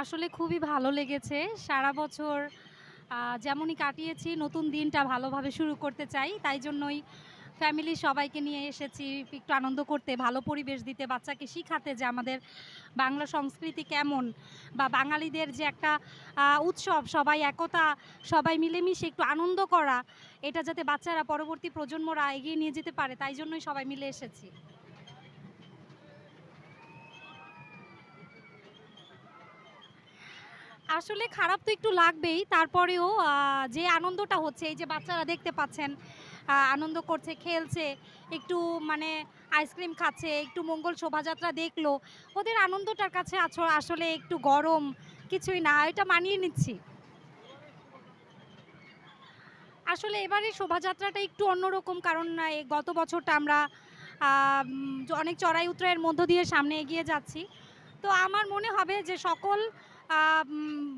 আসলে খুবই ভালো লেগেছে। সারা বছর যেমনই কাটিয়েছি, নতুন দিনটা ভালোভাবে শুরু করতে চাই। তাই জন্যই ফ্যামিলি সবাইকে নিয়ে এসেছি, একটু আনন্দ করতে, ভালো পরিবেশ দিতে, বাচ্চাকে শিখাতে যে আমাদের বাংলা সংস্কৃতি কেমন বা বাঙালিদের যে একটা উৎসব, সবাই একতা, সবাই মিলেমিশে একটু আনন্দ করা, এটা যাতে বাচ্চারা পরবর্তী প্রজন্মরা এগিয়ে নিয়ে যেতে পারে, তাই জন্যই সবাই মিলে এসেছি। আসলে খারাপ তো একটু লাগবেই। তারপরেও যে আনন্দটা হচ্ছে এই যে বাচ্চারা দেখতে পাচ্ছেন আনন্দ করছে, খেলছে, একটু মানে আইসক্রিম খাচ্ছে, একটু মঙ্গল শোভাযাত্রা দেখল। ওদের আনন্দটার কাছে আসলে একটু গরম কিছুই না। এটা মানিয়ে নিচ্ছি। আসলে এবারে শোভাযাত্রাটা একটু অন্যরকম কারণ গত বছরটা আমরা অনেক চড়াই উতরাইয়ের মধ্য দিয়ে সামনে এগিয়ে যাচ্ছি। তো আমার মনে হবে যে সকল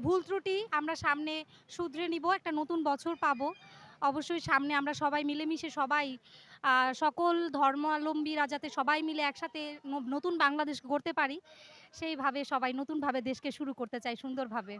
ভুল ত্রুটি আমরা সামনে শুধরে নিব। একটা নতুন বছর পাবো। অবশ্যই সামনে আমরা সবাই মিলেমিশে সবাই সকল ধর্মাবলম্বীরা যাতে সবাই মিলে একসাথে নতুন বাংলাদেশ গড়তে পারি, সেইভাবে সবাই নতুনভাবে দেশকে শুরু করতে চাই সুন্দরভাবে।